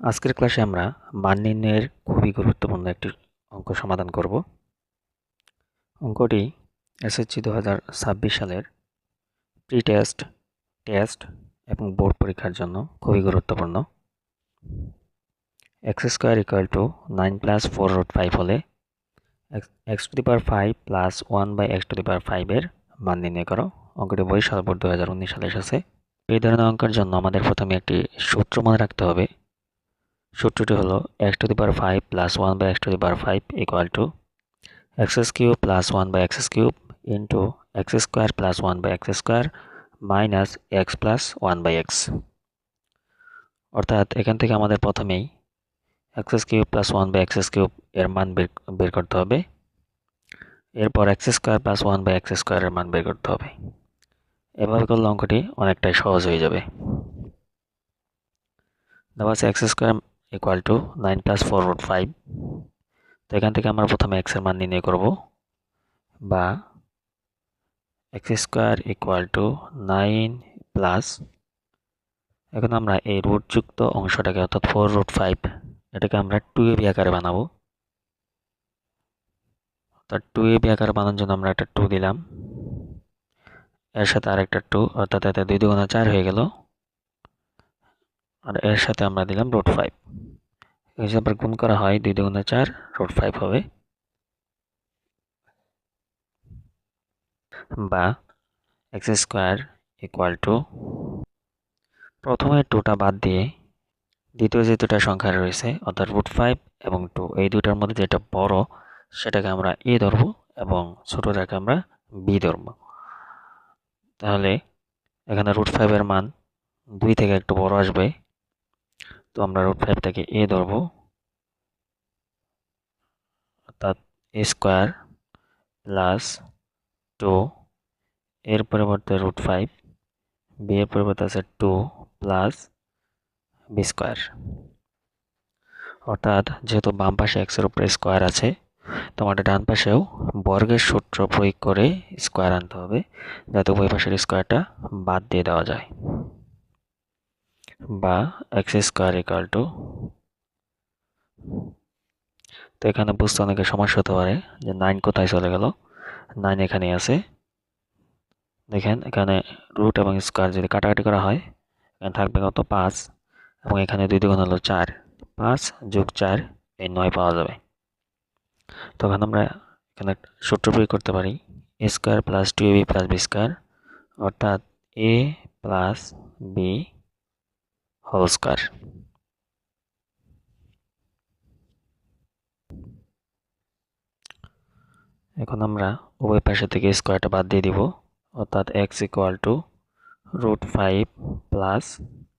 আজকের ক্লাসে আমরা মান নির্ণয়ের খুবই গুরুত্বপূর্ণ একটি অঙ্ক সমাধান করব। অঙ্কটি এসএসসি দু হাজার ছাব্বিশ সালের প্রি টেস্ট টেস্ট এবং বোর্ড পরীক্ষার জন্য খুবই গুরুত্বপূর্ণ। X square equal to nine plus four root five হলে X to the power five plus one by X to the power ফাইভের মান নির্ণয় করো। অঙ্কটি বরিশাল বোর্ড দু হাজার উনিশ সালে এসেছে। এই ধরনের অঙ্কের জন্য আমাদের প্রথমে একটি সূত্র মনে রাখতে হবে। সূত্রটি হলো X to the power five plus one by X to the power five equal to X cube plus one by X cube into X square plus one by X square minus X plus one by X অর্থাৎ এখান থেকে আমাদের প্রথমেই X cube plus one by X cube এর মান বের বের করতে হবে। এরপর X square plus one by X স্কোয়ারের মান বের করতে হবে। এভাবে করলে অঙ্কটি অনেকটাই সহজ হয়ে যাবে। দেওয়া আছে X square equal to nine plus four root five তো এখান থেকে আমরা প্রথমে এক্সের মান নির্ণয় করব। বা X square equal to nine plus এখন আমরা এই রুটযুক্ত অংশটাকে অর্থাৎ ফোর রুট ফাইভ এটাকে আমরা টু এবি আকারে বানাবো। অর্থাৎ টু এবি আকারে বানানোর জন্য আমরা একটা টু দিলাম। এর সাথে আরেকটা টু অর্থাৎ এতে দুই দুগুণা চার হয়ে গেল। আর এর সাথে আমরা দিলাম রুট ফাইভ হিসাবে গুণ করা হয় দুই দুগুণে চার রুট ফাইভ হবে। বা এক্স স্কোয়ার ইকুয়াল টু প্রথমে টুটা বাদ দিয়ে দ্বিতীয় যে দুটা সংখ্যা রয়েছে, অর্থাৎ রুট ফাইভ এবং টু এই দুটার মধ্যে যেটা বড়, সেটাকে আমরা এ ধরবো এবং ছোটটাকে আমরা বি ধরব। তাহলে এখানে রুট ফাইভের মান দুই থেকে একটু বড় আসবে। তো আমরা রুট ফাইভ থেকে এ ধরবো। অর্থাৎ এ স্কোয়ার প্লাস টু এর পরিবর্তে রুট ফাইভ বি এর পরিবর্তে আছে টু প্লাস বি স্কোয়ার অর্থাৎ যেহেতু বাম পাশে এক্সের উপরে স্কোয়ার আছে, তোমাদের ডান পাশেও বর্গের সূত্র প্রয়োগ করে স্কোয়ার আনতে হবে, যাতে উভয় পাশের স্কোয়ারটা বাদ দিয়ে দেওয়া যায়। বা এক্স স্কোয়ার ইকাল টু তো এখানে বুঝতে অনেকের সমস্যা হতে পারে যে নাইন কোথায় চলে গেল। নাইন এখানে আছে। দেখেন এখানে রুট এবং স্কোয়ার যদি কাটাকাটি করা হয়, এখানে থাকবে কত? পাঁচ। এবং এখানে দুই দুগুণ হলো চার। পাঁচ যোগ চার, এই নয় পাওয়া যাবে। তখন আমরা এখানে সূত্র প্রয়োগ করতে পারি। A square plus two A B plus B square অর্থাৎ A plus B whole square এখন আমরা উভয় পাশে থেকে স্কোয়ারটা বাদ দিয়ে দিব, অর্থাৎ X equal to root five plus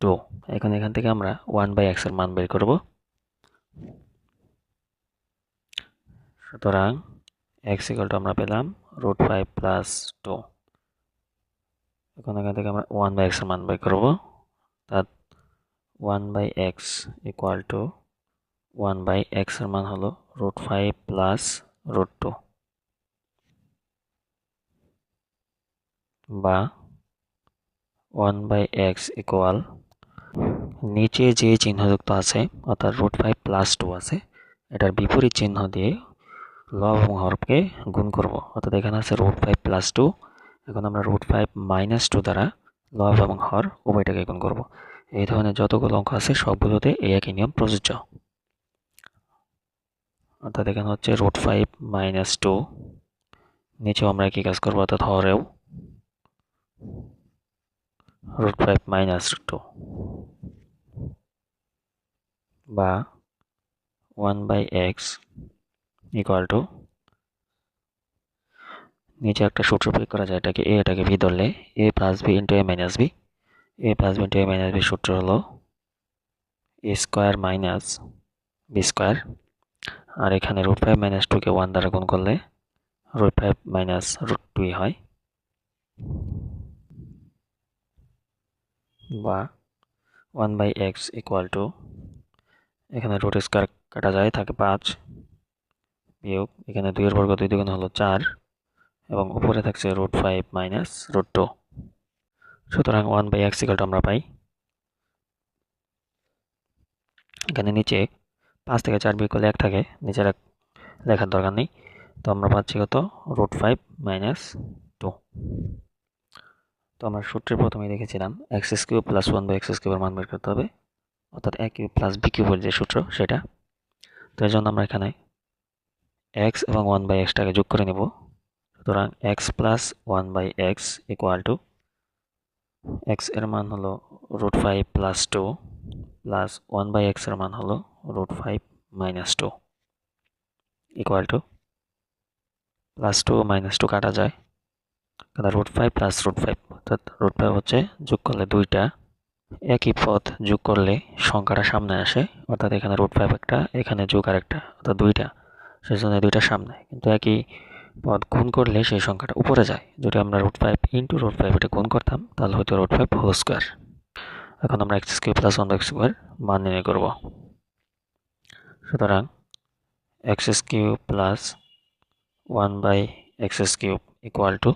two এখন এখান থেকে আমরা ওয়ান বাই এক্সের মান বের করব। সুতরাং এক্স ইকুয়াল টু আমরা পেলাম রুট ফাইভ প্লাস টু এখন এখান থেকে আমরা ওয়ান বাই এক্সের মান বের করব, অর্থাৎ one by X equal to one by এক্সের মান হলো root five plus root two বা ওয়ান বাই এক্স ইকুয়াল নিচে যে চিহ্নযুক্ত আছে, অর্থাৎ রুট ফাইভ প্লাস টু আছে, এটার বিপরীত চিহ্ন দিয়ে লব এবং হরফকে গুণ করব। অর্থাৎ এখানে আছে রুট ফাইভ প্লাস টু এখন আমরা রুট ফাইভ মাইনাস টু দ্বারা লব এবং হর উভয়টাকে গুণ করব। এই ধরনের যতগুলো অঙ্ক আছে, সবগুলোতে এই একই নিয়ম প্রযোজ্য। অর্থাৎ এখানে হচ্ছে রুট ফাইভ মাইনাস টু নিচেও আমরা একই কাজ করব, অর্থাৎ হরেও। 5 minus root 2 বা 1 by x equal টু নিচে একটা সূত্র প্রয়োগ করা যায়, এটাকে এ এটাকে ভি ধরলে A plus B into A minus B A plus B into A minus B সূত্র হলো A square minus B square আর এখানে রুট ফাইভ মাইনাস টুকে ওয়ান দ্বারা গুণ করলে রুট ফাইভ মাইনাস রুট টুই হয়। বা one by X equal to এখানে রুট স্কোয়ার কাটা যায়, থাকে পাঁচ বিয়োগ, এখানে দুইয়ের বর্গ দুই দুগুণ হলো চার এবং উপরে থাকছে root five minus root two সুতরাং ওয়ান বাই এক্স আমরা পাই। এখানে নিচে পাঁচ থেকে চার বিয়োগ করলে এক থাকে, নিচের এক লেখার দরকার নেই। তো আমরা পাচ্ছি কত? রুট ফাইভ মাইনাস টু তো আমরা সূত্রে প্রথমে দেখেছিলাম X cube plus one by X কিউবের মান বের করতে হবে। অর্থাৎ এ কিউব প্লাস বি কিউবের যে সূত্র, সেটা। তো এই জন্য আমরা এখানে এক্স এবং ওয়ান বাই এক্সটাকে যোগ করে নেব। সুতরাং X plus one by X equal to এক্সের মান হলো root five plus two plus one by এক্সের মান হলো root five minus two equal to plus two minus two কাটা যায়। কারণ root five plus root five, অর্থাৎ রুট ফাইভ হচ্ছে যোগ করলে দুইটা। একই পথ যোগ করলে সংখ্যাটা সামনে আসে, অর্থাৎ এখানে রুট ফাইভ একটা, এখানে যোগ আর একটা অর্থাৎ দুইটা। সেই জন্য দুইটা সামনে, কিন্তু একই পদ গুণ করলে সেই সংখ্যাটা উপরে যায়। যদি আমরা root five into root five এটা গুণ করতাম, তাহলে হয়তো রুট ফাইভ হোল স্কোয়ার এখন আমরা X square plus one X square মান নির্ণয় করব। সুতরাং X cube plus one by X cube equal to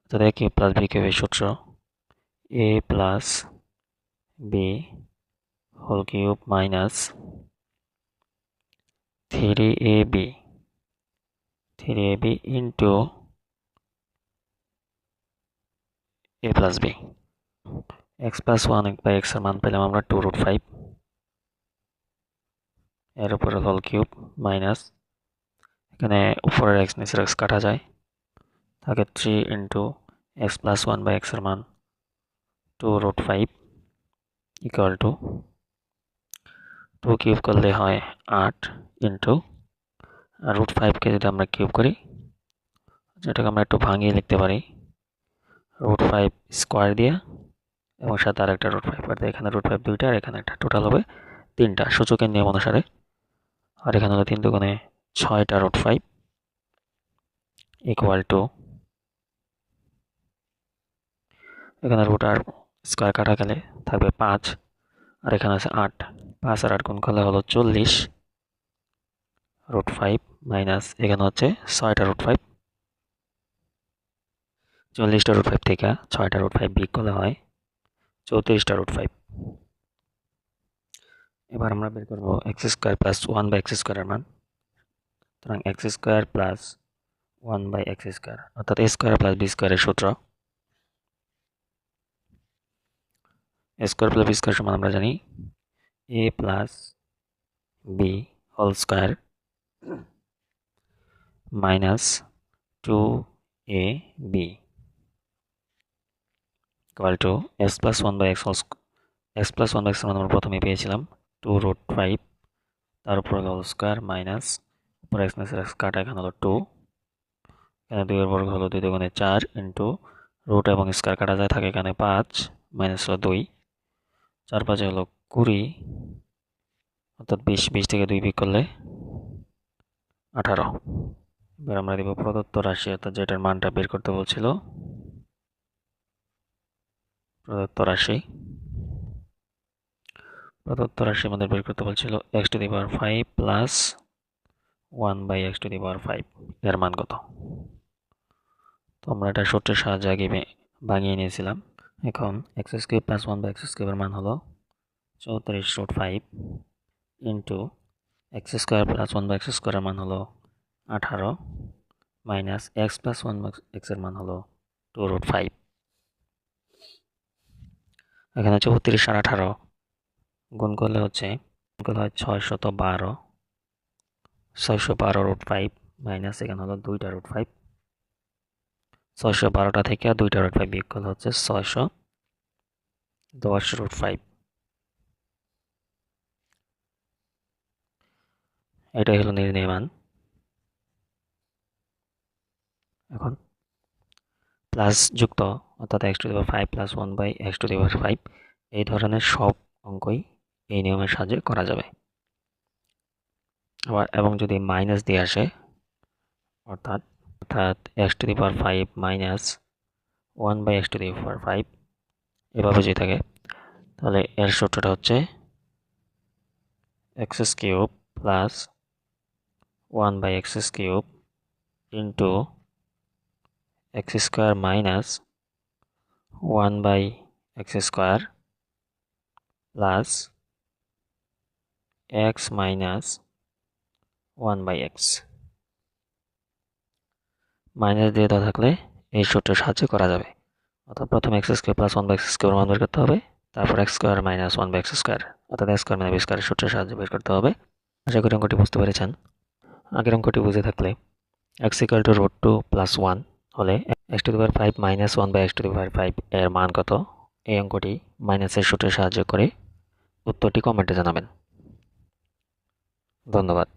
অর্থাৎ এ প্লাস বি কিউবের সূত্র A plus B whole cube minus three A B three A B into A plus B. X plus one by এক্সের মান পেলাম আমরা two root five. এর উপরে whole cube minus. এখানে উপরের এক্স নিচের এক্স কাটা যায়। থাকে three into X plus one by এক্সের মান two root five equal to. Two cube করলে হয় আট ইন্টু আর রুট ফাইভকে যদি আমরা কিউব করি যেটাকে আমরা একটু ভাঙিয়ে লিখতে পারি। রুট ফাইভ স্কোয়ার দিয়ে, এবং সাথে আর একটা রুট ফাইভ অর্থাৎ এখানে রুট ফাইভ দুইটা, আর এখানে একটা টোটাল হবে তিনটা, সূচকের নিয়ম অনুসারে। আর এখানে হলো তিন দুগুণে ছয়টা রুট ফাইভ ইকুয়াল টু এখানে রুট আর স্কোয়ার কাটা গেলে থাকবে পাঁচ, আর এখানে আছে আট, পাঁচ আর আট গুণ করলে হলো চল্লিশ। রুট ফাইভ মাইনাস এখানে হচ্ছে ছয়টা রুট ফাইভ চল্লিশটা রুট ফাইভ থেকে ছয়টা রুট ফাইভ বিক করলে হয় চৌত্রিশটা রুট ফাইভ এবার আমরা বের করব X square plus one by X স্কোয়ারের মান। সুতরাং X square plus one by X square অর্থাৎ এ স্কোয়ার প্লাস বি স্কোয়ারের সূত্র। স্কোয়ার প্লাস বি স্কোয়ার সমান আমরা জানি A plus B whole square minus two A B equal to X plus one by X X plus one by X আমরা প্রথমে পেয়েছিলাম two root five তার উপর হোল স্কোয়ার মাইনাস উপর X minus X কাটা, এখানে হলো টু এখানে দুইয়ের বর্গ হলো দুই দুগুণে চার ইন্টু রুট এবং স্কোয়ার কাটা যায়, থাকে এখানে পাঁচ মাইনাস হলো দুই, চার পাঁচে হলো কুড়ি, অর্থাৎ বিশ বিশ থেকে দুই বিক করলে আঠারো। এবার আমরা দিব প্রদত্ত রাশি, অর্থাৎ যেটার মানটা বের করতে বলছিল। প্রদত্ত রাশি। প্রদত্ত রাশি আমাদের বের করতে বলছিল X to the power five plus one by X to the power five এর মান কত? তো আমরা এটা সূত্রের সাহায্যে আগে ভাঙিয়ে নিয়েছিলাম। এখন X cube plus one by X কিউবের মান হলো চৌত্রিশ root five into X square plus one by X স্কোয়ারের মান হলো আঠারো মাইনাস এক্স প্লাস ওয়ান এক্সের মান হলো টু রুট ফাইভ। এখানে চৌত্রিশ আর আঠারো গুণ করলে হচ্ছে করলে হয় ছয়শত বারো ছয়শো বারো রুট ফাইভ মাইনাস এখানে হলো দুইটা রুট ফাইভ। ছয়শো বারোটা থেকে দুইটা রুট ফাইভ বিয়োগ করলে হচ্ছে ছয়শো দশ রুট ফাইভ। এটাই হলো নির্ণয় এখন প্লাস যুক্ত, অর্থাৎ X to the five plus one by X to the five এই ধরনের সব অঙ্কই এই নিয়মের সাহায্যে করা যাবে। আবার এবং যদি মাইনাস দিয়ে আসে, অর্থাৎ অর্থাৎ X to the five minus one by X to the five এভাবে যদি থাকে, তাহলে এর সূত্রটা হচ্ছে X cube plus one by X cube into X square minus one by X square plus X minus one by X. Minus দিয়ে দেওয়া থাকলে এই সূত্রের সাহায্যে করা যাবে। অর্থাৎ প্রথমে X square plus one by X square মান বের করতে হবে, তারপর X square minus one by X square, অর্থাৎ এক্স স্কোয়ার মাইনাস স্কোয়ারের সূত্রের সাহায্যে বের করতে হবে। আশা করি অঙ্কটি বুঝতে পেরেছেন। আগের অঙ্কটি বুঝে থাকলে X equal to root two plus one হলে X to the power five minus one by X to the power five এর মান কত? এই অঙ্কটি মাইনাসের সূত্রে সাহায্য করে উত্তরটি কমেন্টে জানাবেন। ধন্যবাদ।